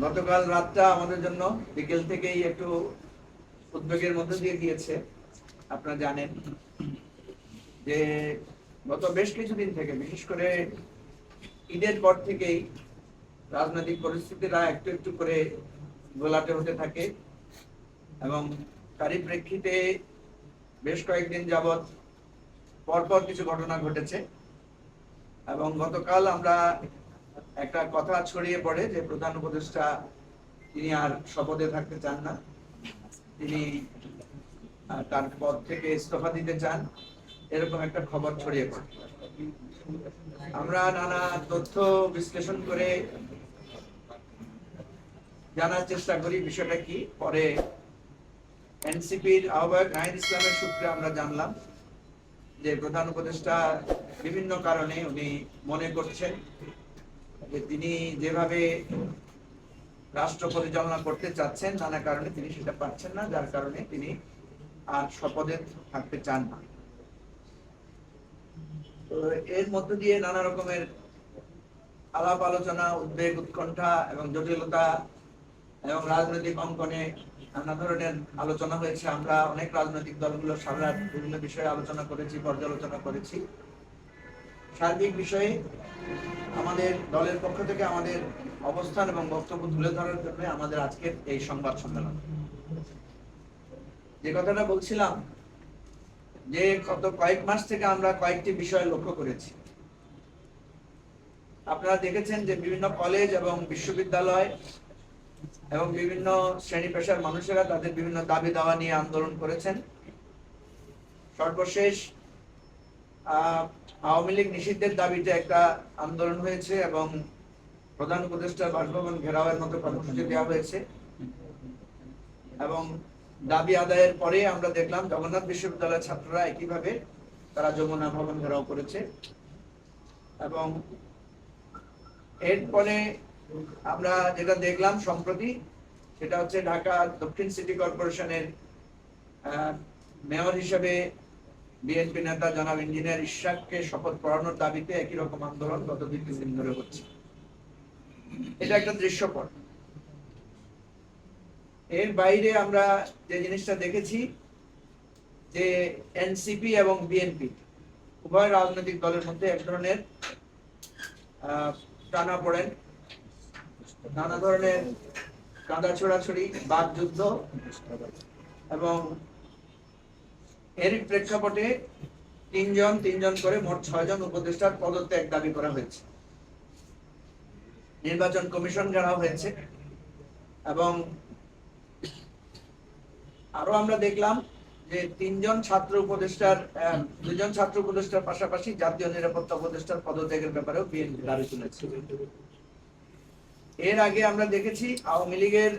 গতকাল রাতটা আমাদের জন্য বিকেল থেকেই একটু উদ্বেগের মধ্যে দিয়ে গিয়েছে। আপনারা জানেন যে গত বেশ কিছুদিন থেকে, বিশেষ করে ঈদের পর থেকেই রাজনৈতিক পরিস্থিতিরা একটু একটু করে গোলাটে হতে থাকে এবং তারই প্রেক্ষিতে বেশ কয়েকদিন যাবৎ পরপর কিছু ঘটনা ঘটেছে এবং গতকাল আমরা একটা কথা ছড়িয়ে পড়ে যে প্রধান উপদেষ্টা, তিনি আর শপথে থাকতে চান না। তিনি তার পদ থেকে ইস্তফা দিতে চান। এরকম একটা খবর ছড়িয়ে পড়ে। আমরা নানা তথ্য বিশ্লেষণ করে জানার চেষ্টা করি বিষয়টা কি। পরে এনসিপির আহ্বায়ক নাহিদ ইসলামের সূত্রে আমরা জানলাম যে প্রধান উপদেষ্টা বিভিন্ন কারণে উনি মনে করছেন যে তিনি যেভাবে রাষ্ট্র পরিচালনা করতে চাচ্ছেন, নানা কারণে তিনি সেটা পারছেন না, যার কারণে তিনি আর শপথে থাকতে চান না। এর মধ্য দিয়ে নানা রকমের আলাপ আলোচনা, উদ্বেগ, উৎকণ্ঠা এবং জটিলতা এবং রাজনৈতিক অঙ্কনে নানা ধরনের আলোচনা হয়েছে। আমরা অনেক রাজনৈতিক দলগুলো সারা বিভিন্ন বিষয়ে আলোচনা করেছি, পর্যালোচনা করেছি। সার্বিক বিষয়ে আমাদের দলের পক্ষ থেকে আমাদের অবস্থান এবং বক্তব্য তুলে ধরার জন্য আমাদের আজকের এই সংবাদ সম্মেলন। যে কথাটা বলছিলাম যে গত কয়েক মাস থেকে আমরা কয়েকটি বিষয় লক্ষ্য করেছি। আপনারা দেখেছেন যে বিভিন্ন কলেজ এবং বিশ্ববিদ্যালয় এবং বিভিন্ন শ্রেণি পেশার মানুষেরা তাদের বিভিন্ন দাবি দাওয়া নিয়ে আন্দোলন করেছেন। সর্বশেষ আহ, আওয়ামী লীগ নিষিদ্ধের দাবিতে একটা আন্দোলন হয়েছে এবং প্রধান উপদেষ্টার বাসভবন ঘেরাওয়ের মতো কর্মসূচি দেওয়া হয়েছে। এবং দাবি আদায়ের পরে আমরা দেখলাম জগন্নাথ বিশ্ববিদ্যালয়ের ছাত্ররা একইভাবে তারা যমুনা ভবন ঘেরাও করেছে। এবং এরপরে আমরা যেটা দেখলাম সম্প্রতি, সেটা হচ্ছে ঢাকা দক্ষিণ সিটি কর্পোরেশনের মেয়র হিসেবে বিএনপি নেতা জনাব ইঞ্জিনিয়ার ইশাককে শপথ পড়ানোর দাবিতে একই রকম আন্দোলন গত দুই, তিন দিন ধরে হচ্ছে। এটা একটা দৃশ্যপট। এর বাইরে আমরা যে জিনিসটা দেখেছি, যে এনসিপি এবং বিএনপি উভয় রাজনৈতিক দলের মধ্যে এক ধরনের টানা পড়েন। নানা ধরনের কাঁদা ছোড়াছড়ি বাদ যুদ্ধ এবং এর প্রেক্ষাপটে তিনজন তিনজন করে মোট ছয়জন উপদেষ্টার পদত্যাগ দাবি করা হয়েছে। নির্বাচন কমিশন ঘেরাও হয়েছে এবং আরও আমরা দেখলাম যে তিনজন ছাত্র উপদেষ্টার দুজন ছাত্র উপদেষ্টার পাশাপাশি জাতীয় নিরাপত্তা উপদেষ্টার পদত্যাগের ব্যাপারেও বিএনপি দাবি তুলেছে। এর আগে আমরা দেখেছি আওয়ামী লীগের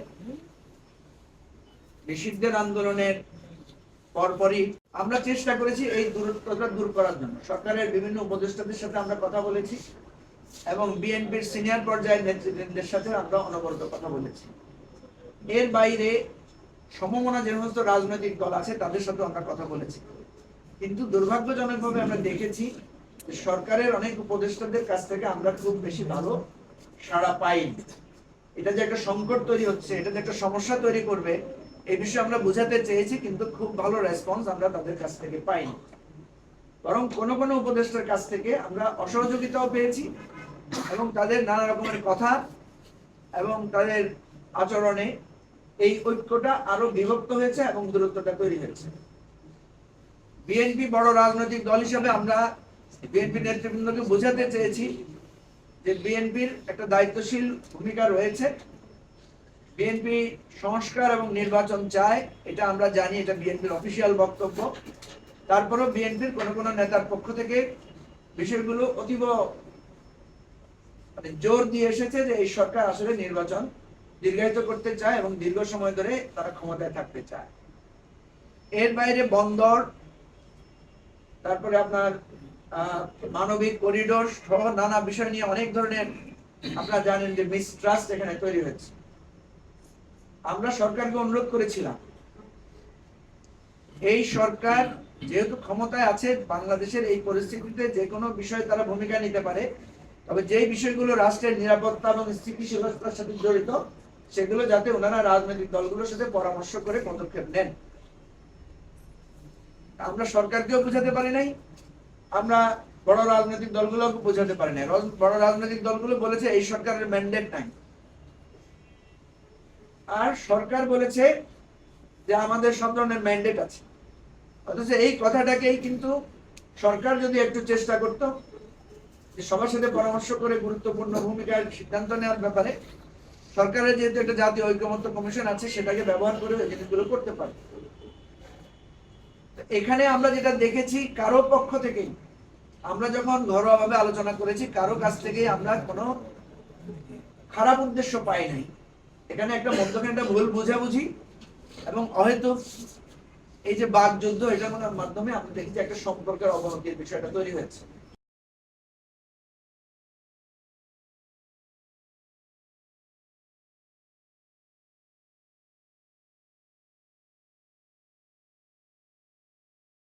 নিষিদ্ধের আন্দোলনের পরপরই আমরা চেষ্টা করেছি এই দূরত্বটা দূর করার জন্য। সরকারের বিভিন্ন উপদেষ্টাদের সাথে আমরা কথা বলেছি এবং বিএনপির সিনিয়র পর্যায়ের নেতৃবৃন্দের সাথে আমরা অনবরত কথা বলেছি। এর বাইরে সমমনা যে সমস্ত রাজনৈতিক দল আছে, তাদের সাথে আমরা কথা বলেছি। কিন্তু দুর্ভাগ্যজনকভাবে আমরা দেখেছি সরকারের অনেক উপদেষ্টাদের কাছ থেকে আমরা খুব বেশি ভালো সাড়া পাইনি। এটা যে একটা সংকট তৈরি হচ্ছে, এটা যে একটা সমস্যা তৈরি করবে এই বিষয়ে আমরা বোঝাতে চেয়েছি, কিন্তু খুব ভালো রেসপন্স আমরা তাদের কাছ থেকে পাইনি। বরং কোন কোন উপদেষ্টার কাছ থেকে আমরা অসহযোগিতাও পেয়েছি এবং তাদের নানা রকমের কথা এবং তাদের আচরণে এই ঐক্যটা আরও বিভক্ত হয়েছে এবং দূরত্বটা তৈরি হয়েছে। বিএনপি বড় রাজনৈতিক দল হিসেবে আমরা বিএনপি নেতৃবৃন্দকে বোঝাতে চেয়েছি যে বিএনপির একটা দায়িত্বশীল ভূমিকা রয়েছে। বিএনপি সংস্কার এবং নির্বাচন চায়, এটা আমরা জানি, এটা বিএনপির অফিসিয়াল বক্তব্য। তারপরেও বিএনপির কোন কোন নেতার পক্ষ থেকে বিষয়গুলো অতীব মানে জোর দিয়ে এসেছে যে এই সরকার আসলে নির্বাচন দীর্ঘায়িত করতে চায় এবং দীর্ঘ সময় ধরে তারা ক্ষমতায় থাকতে চায়। এর বাইরে বন্দর, তারপরে আপনার মানবিক করিডোর সহ নানা বিষয় নিয়ে অনেক ধরনের, আপনারা জানেন যে মিসট্রাস্ট এখানে তৈরি হয়েছে। আমরা সরকারকে অনুরোধ করেছিলাম। এই সরকার যেহেতু ক্ষমতায় আছে, বাংলাদেশের এই পরিস্থিতিতে যে কোনো বিষয়ে তারা ভূমিকা নিতে পারে। তবে যেই বিষয়গুলো রাষ্ট্রের নিরাপত্তা এবং স্থিতিশীলতার সাথে জড়িত, সেগুলো যাতে ওনারা রাজনৈতিক দলগুলোর সাথে পরামর্শ করে পদক্ষেপ নেন। আমরা সরকারকেও বোঝাতে পারি নাই, আমরা বড় রাজনৈতিক দলগুলোকে বোঝাতে পারি নাই। বড় রাজনৈতিক দলগুলো বলেছে, এই সরকারের ম্যান্ডেট নাই। আর সরকার বলেছে যে আমাদের সব ধরনের ম্যান্ডেট আছে। অথচ এই কথাটাকেই কিন্তু সরকার যদি একটু চেষ্টা করত সবার সাথে পরামর্শ করে গুরুত্বপূর্ণ ভূমিকার সিদ্ধান্ত নেওয়ার ব্যাপারে, সরকারের যেহেতু একটা জাতীয় ঐক্যমত্য কমিশন আছে, সেটাকে ব্যবহার করে ওই জিনিসগুলো করতে পারে। এখানে আমরা যেটা দেখেছি, কারও পক্ষ থেকেই, আমরা যখন ঘরোয়াভাবে আলোচনা করেছি, কারও কাছ থেকেই আমরা কোনো খারাপ উদ্দেশ্য পাই নাই। এখানে একটা মধ্যখানে একটা ভুল বোঝাবুঝি এবং হয়তো এই যে বাক যুদ্ধ এটার মাধ্যমে আপনি দেখি যে একটা সম্পর্কের অবনতির বিষয়টা তৈরি হয়েছে।